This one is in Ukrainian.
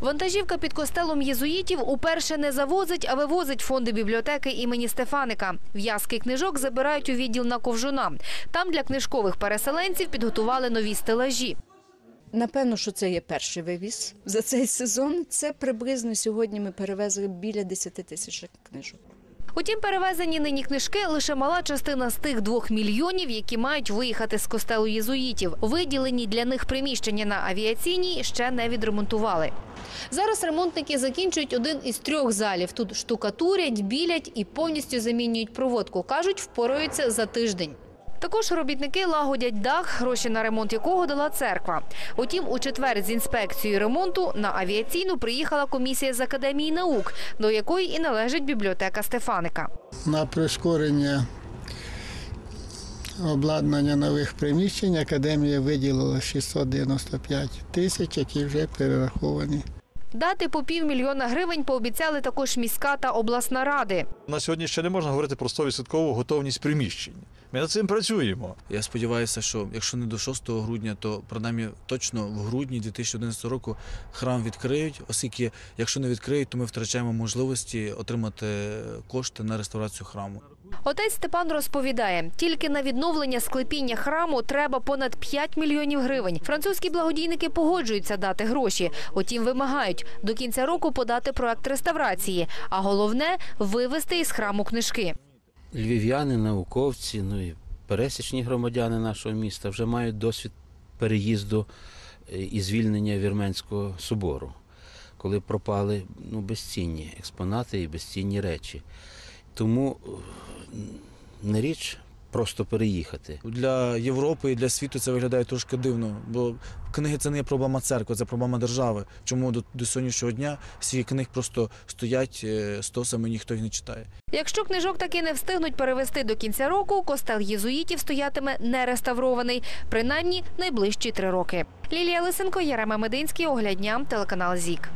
Вантажівка під костелом єзуїтів уперше не завозить, а вивозить фонди бібліотеки імені Стефаника. В'язки книжок забирають у відділ на ковжуна. Там для книжкових переселенців підготували нові стелажі. Напевно, що це є перший вивіз за цей сезон. Це приблизно сьогодні ми перевезли біля 10 тисяч книжок. Утім, перевезені нині книжки лише мала частина з тих двох мільйонів, які мають виїхати з костелу єзуїтів. Виділені для них приміщення на авіаційній ще не відремонтували. Зараз ремонтники закінчують один із трьох залів. Тут штукатурять, білять і повністю замінюють проводку. Кажуть, впораються за тиждень. Також робітники лагодять дах, гроші на ремонт якого дала церква. Утім, у четвер з інспекцією ремонту на авіаційну приїхала комісія з академії наук, до якої і належить бібліотека Стефаника. на прискорення обладнання нових приміщень академія виділила 695 тисяч, які вже перераховані. Дати по півмільйона гривень пообіцяли також міська та обласна ради. На сьогодні ще не можна говорити про 100% готовність приміщень. Ми над цим працюємо. Я сподіваюся, що якщо не до 6 грудня, то принаймні точно в грудні 2011 року храм відкриють, оскільки якщо не відкриють, то ми втрачаємо можливості отримати кошти на реставрацію храму. Отець Степан розповідає, тільки на відновлення склепіння храму треба понад 5 мільйонів гривень. Французькі благодійники погоджуються дати гроші. Утім, вимагають до кінця року подати проект реставрації, а головне вивезти із храму книжки. львів'яни, науковці, ну і пересічні громадяни нашого міста вже мають досвід переїзду е, і звільнення Вірменського собору, коли пропали ну, безцінні експонати і безцінні речі. Тому е, не річ просто переїхати. Для Європи і для світу це виглядає трошки дивно, бо книги це не є проблема церкви, це проблема держави. Чому до, до сьогоднішнього дня всі книг просто стоять е, стосами, ніхто їх не читає. Якщо книжок таки не встигнуть перевести до кінця року, костел єзуїтів стоятиме не реставрований, принаймні найближчі три роки. Лілія Лисенко, Ярема Мединський, Оглядня, телеканал ЗІК.